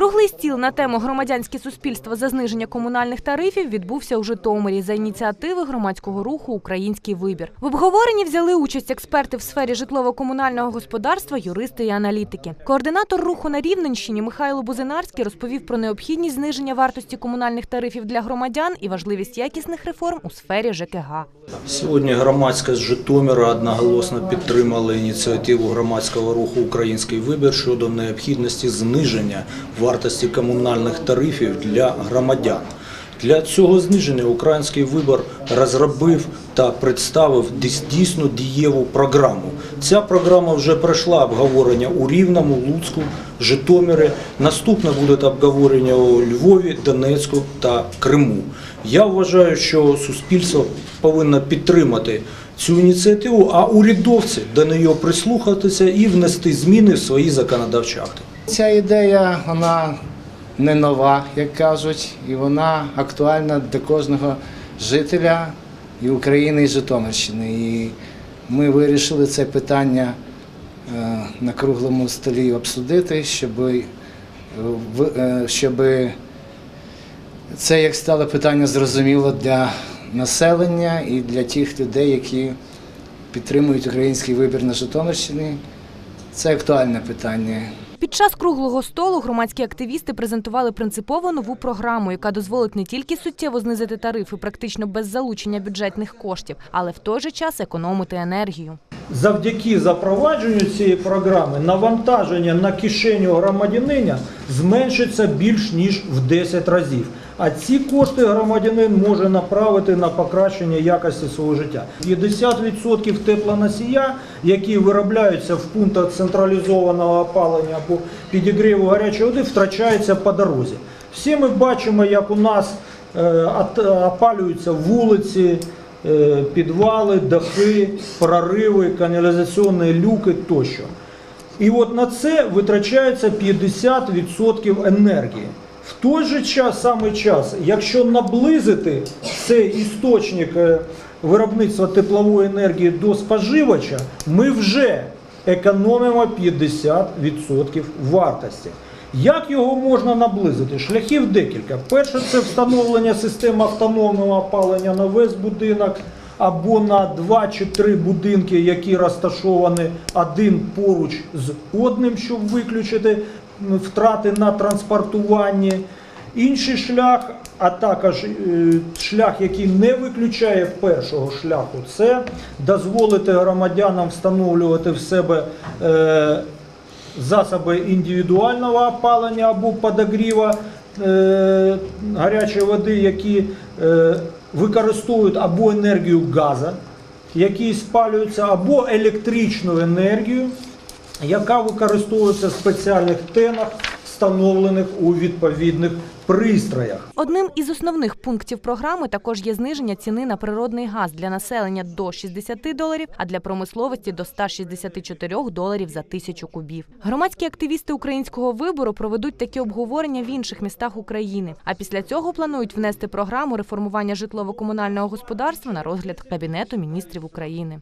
Круглий стіл на тему громадянське суспільство за зниження комунальних тарифів відбувся у Житомирі за ініціативи громадського руху Український вибір. В обговоренні взяли участь експерти в сфері житлово-комунального господарства, юристи і аналітики. Координатор руху на Рівненщині Михайло Бузинарський розповів про необхідність зниження вартості комунальних тарифів для громадян і важливість якісних реформ у сфері ЖКГ. Сьогодні громадськість Житомира одноголосно підтримала ініціативу громадського руху Український вибір щодо необхідності зниження вартості комунальних тарифів для громадян. Для цього зниження український вибір розробив та представив дійс- дійсно дієву програму. Ця програма вже пройшла обговорення у Рівному, Луцьку, Житомирі. Наступне буде обговорення у Львові, Донецьку та Криму. Я вважаю, що суспільство повинно підтримати цю ініціативу, а урядовці до неї прислухатися і внести зміни в свої законодавчі акти. Ця ідея вона не нова, як кажуть, і вона актуальна для кожного жителя і України, і Житомирщини. І ми вирішили це питання е, на круглому столі обсудити, щоб, щоб це як стало питання зрозуміло для населення і для тих людей, які підтримують український вибір на Житомирщині. Це актуальне питання. Під час круглого столу громадські активісти презентували принципово нову програму, яка дозволить не тільки суттєво знизити тарифи практично без залучення бюджетних коштів, але в той же час економити енергію. Завдяки запровадженню цієї програми навантаження на кишеню громадянина зменшиться більш ніж в 10 разів. А ці кошти громадянин може направити на покращення якості свого життя. 50% теплоносія, які виробляються в пунктах централізованого опалення або підігріву гарячої води, втрачаються по дорозі. Всі ми бачимо, як у нас е, опалюються вулиці, е, підвали, дахи, прориви, каналізаційні люки тощо. І от на це витрачається 50% енергії. В той же час, саме час, якщо наблизити цей істочник е, виробництва теплової енергії до споживача, ми вже економимо 50% вартості. Як його можна наблизити? Шляхів декілька. Перше, це встановлення системи автономного опалення на весь будинок або на два чи три будинки, які розташовані один поруч з одним, щоб виключити втрати на транспортуванні. Інший шлях, а також е, шлях, який не виключає першого шляху, це дозволити громадянам встановлювати в себе е, засоби індивідуального опалення або подогріва е, гарячої води, які використовують або енергію газу, які спалюються, або електричну енергію, яка використовується в спеціальних тенах, встановлених у відповідних пристроях. Одним із основних пунктів програми також є зниження ціни на природний газ для населення до 60 доларів, а для промисловості до 164 доларів за тисячу кубів. Громадські активісти українського вибору проведуть такі обговорення в інших містах України. А після цього планують внести програму реформування житлово-комунального господарства на розгляд Кабінету міністрів України.